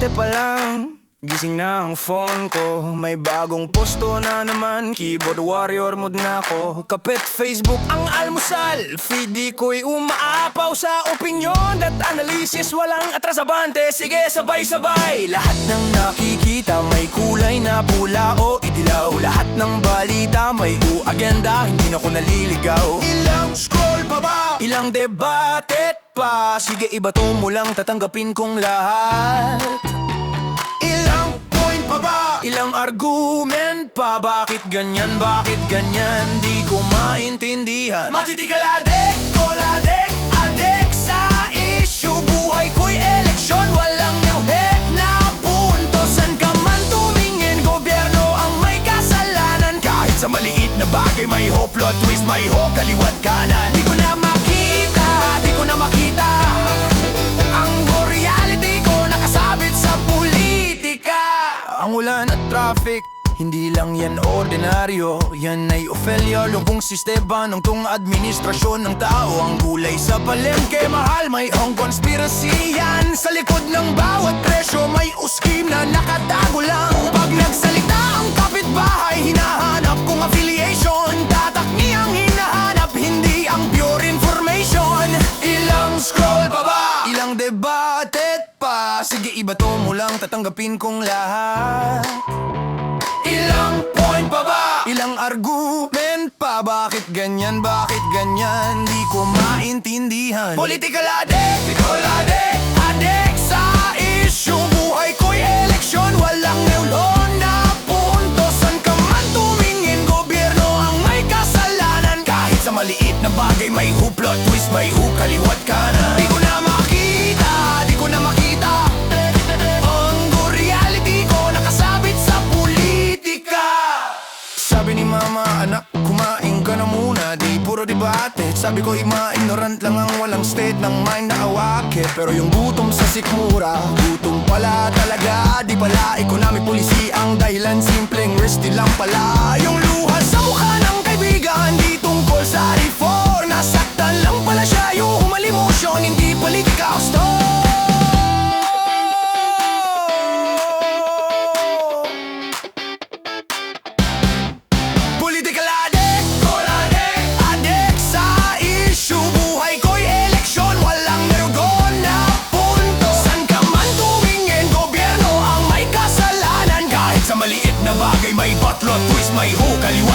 Alas 7 pa lang Gising na ang phone ko. May bagong posto na naman Keyboard warrior mood na ako. Kapit Facebook ang almusal Feed di ko'y umaapaw sa opinion At analysis walang atrasabante Sige sabay-sabay. Lahat ng nakikita may kulay na pula o idilaw. Lahat ng balita may u-agenda Hindi na ko naliligaw. Ilang scroll pa ba? Ilang debate pa? Sige ibato mo lang tatanggapin kong lahat Ilang argument pa? Bakit ganyan? Bakit ganyan? Di ko maintindihan. Matitikal adek ko ladek Adek sa issue. Buhay ko'y eleksyon. Walang nyawhek na punto. San ka man tumingin Gobyerno ang may kasalanan. Kahit sa maliit na bagay May hope, plot twist May hope, kaliwat kanan. Di ko na makita Di ko na makita lang yan ordinaryo. Yan ay Ophelia, lubong sistema ng tung administrasyon ng tao. Ang gulay sa palengke, mahal May hong conspiracy yan. Sa likod ng bawat presyo May uskim na nakatago lang. Pag nagsalita ang kapitbahay Hinahanap kong affiliation. Tatak niyang hinahanap Hindi ang pure information. Ilang scroll pa ba? Ilang debate pa? Sige ibato mo lang Tatanggapin kong lahat Ilang point pa ba? Ilang argument pa? Bakit ganyan? Bakit ganyan? Di ko maintindihan Political addict, political addict Addict sa issue Buhay ko'y eleksyon Walang neulon na punto San ka man tumingin Gobyerno ang may kasalanan Kahit sa maliit na bagay May hoop, plot twist May hook, kaliwat ni mama, anak, kumain ka na muna. Di puro debate. Sabi ko, ima, ignorant lang ang walang state ng mind na awake. Pero yung gutom sa sikmura Gutom pala talaga. Di pala economic policy ang dahilan. Simpleng risky lang pala. Yung 迈步，赶路。